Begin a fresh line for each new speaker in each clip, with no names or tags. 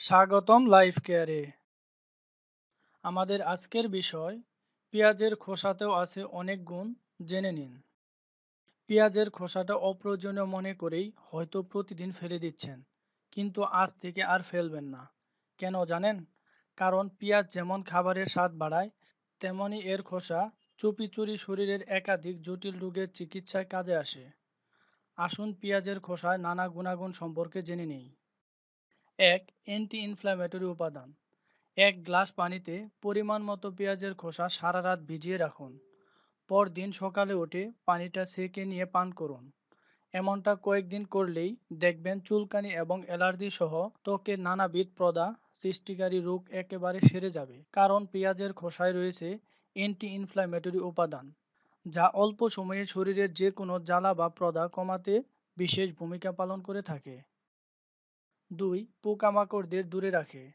স্বাগতম লাইফ কেয়ারে। আমাদের আজকের বিষয়, পেঁয়াজের খোসাতেও আছে অনেক গুণ, জেনে নিন। পেঁয়াজের খোসাটা অপ্রয়োজনীয় মনে করেই হয়তো প্রতিদিন ফেলে দিচ্ছেন, কিন্তু আজ থেকে আর ফেলবেন না। কেন জানেন? কারণ পেঁয়াজ যেমন খাবারের স্বাদ বাড়ায়, তেমনি এর খোসা চুপি চুরি শরীরের একাধিক জটিল রোগের চিকিৎসায় কাজে আসে। আসুন পেঁয়াজের খোসায় নানা গুণাগুণ সম্পর্কে জেনে নেই। এক অ্যান্টি ইনফ্ল্যামেটরি উপাদান। এক গ্লাস পানিতে পরিমাণ মতো পেঁয়াজের খোসা সারা রাত ভিজিয়ে রাখুন। পরদিন সকালে উঠে পানিটা সেকে নিয়ে পান করুন। এমনটা কয়েকদিন করলেই দেখবেন চুলকানি এবং অ্যালার্জি সহ ত্বকের নানাবিধ প্রদা সৃষ্টিকারী রোগ একেবারে সেরে যাবে। কারণ পেঁয়াজের খোসায় রয়েছে অ্যান্টি ইনফ্ল্যামেটরি উপাদান, যা অল্প সময়ে শরীরের যে কোনো জ্বালা বা প্রদা কমাতে বিশেষ ভূমিকা পালন করে থাকে। দুই, পোকামাকড়দের দূরে রাখে।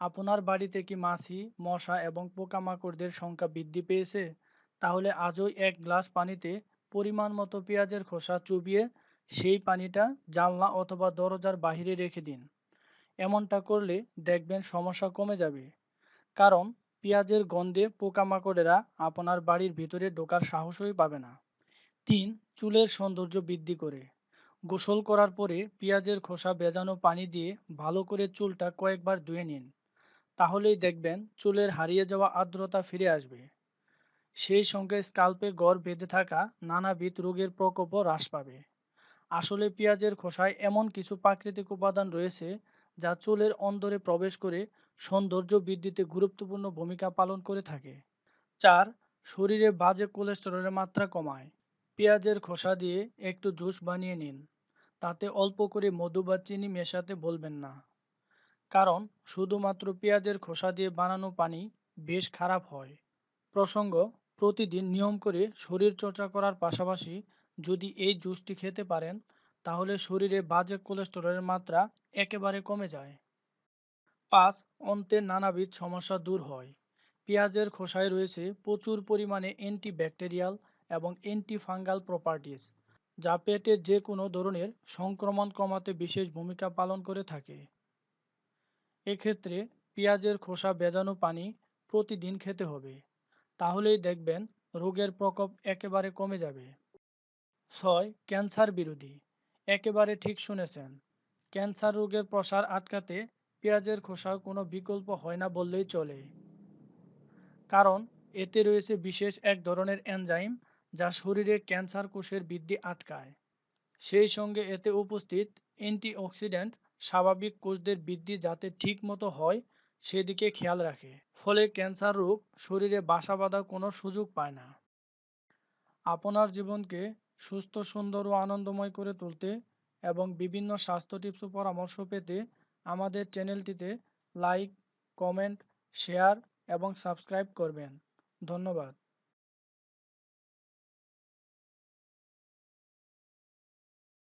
আপনার বাড়িতে কি মাছি, মশা এবং পোকামাকড়দের সংখ্যা বৃদ্ধি পেয়েছে? তাহলে আজই এক গ্লাস পানিতে পরিমাণ মতো পেঁয়াজের খোসা চুবিয়ে সেই পানিটা জানলা অথবা দরজার বাহিরে রেখে দিন। এমনটা করলে দেখবেন সমস্যা কমে যাবে। কারণ পেঁয়াজের গন্ধে পোকামাকড়েরা আপনার বাড়ির ভিতরে ঢোকার সাহসই পাবে না। তিন, চুলের সৌন্দর্য বৃদ্ধি করে। গোসল করার পরে পেঁয়াজের খোসা ভেজানো পানি দিয়ে ভালো করে চুলটা কয়েকবার ধুয়ে নিন। তাহলেই দেখবেন চুলের হারিয়ে যাওয়া আর্দ্রতা ফিরে আসবে। সেই সঙ্গে স্কাল্পে গড় বেঁধে থাকা নানাবিধ রোগের প্রকোপও হ্রাস পাবে। আসলে পেঁয়াজের খোসায় এমন কিছু প্রাকৃতিক উপাদান রয়েছে যা চুলের অন্দরে প্রবেশ করে সৌন্দর্য বৃদ্ধিতে গুরুত্বপূর্ণ ভূমিকা পালন করে থাকে। চার, শরীরে বাজে কোলেস্টেরলের মাত্রা কমায়। পেঁয়াজের খোসা দিয়ে একটু জুস বানিয়ে নিন। তাতে অল্প করে মধু বা চিনি মেশাতে বলবেন না। কারণ শুধুমাত্র পেঁয়াজের খোসা দিয়ে বানানো পানি বেশ খারাপ হয়। প্রসঙ্গ, প্রতিদিন নিয়ম করে শরীর চর্চা করার পাশাপাশি যদি এই জুসটি খেতে পারেন, তাহলে শরীরে বাজে কোলেস্টেরলের মাত্রা একেবারে কমে যায়। পাঁচ অন্তের নানাবিধ সমস্যা দূর হয়। পেঁয়াজের খোসায় রয়েছে প্রচুর পরিমাণে অ্যান্টিব্যাকটেরিয়াল এবং অ্যান্টিফাঙ্গাল প্রপার্টিস যা পেটের যে কোনো ধরনের সংক্রমণ কমাতে বিশেষ ভূমিকা পালন করে থাকে। এক্ষেত্রে পেঁয়াজের খোসা ভেজানো পানি প্রতিদিন খেতে হবে। তাহলেই দেখবেন রোগের প্রকোপ একেবারে কমে যাবে। ছয়, ক্যান্সার বিরোধী। একেবারে ঠিক শুনেছেন। ক্যান্সার রোগের প্রসার আটকাতে পেঁয়াজের খোসা কোনো বিকল্প হয় না বললেই চলে। কারণ এতে রয়েছে বিশেষ এক ধরনের এনজাইম যা শরীরে ক্যান্সার কোষের বৃদ্ধি আটকায়। সেই সঙ্গে এতে উপস্থিত অ্যান্টিঅক্সিডেন্ট স্বাভাবিক কোষদের বৃদ্ধি যাতে ঠিক মতো হয়, সেদিকে খেয়াল রাখে। ফলে ক্যান্সার রোগ শরীরে বাসা বাঁধার কোনো সুযোগ পায় না। আপনার জীবনকে সুস্থ, সুন্দর ও আনন্দময় করে তুলতে এবং বিভিন্ন স্বাস্থ্য টিপস ও পরামর্শ পেতে আমাদের চ্যানেলটিতে লাইক, কমেন্ট, শেয়ার এবং সাবস্ক্রাইব করবেন। ধন্যবাদ।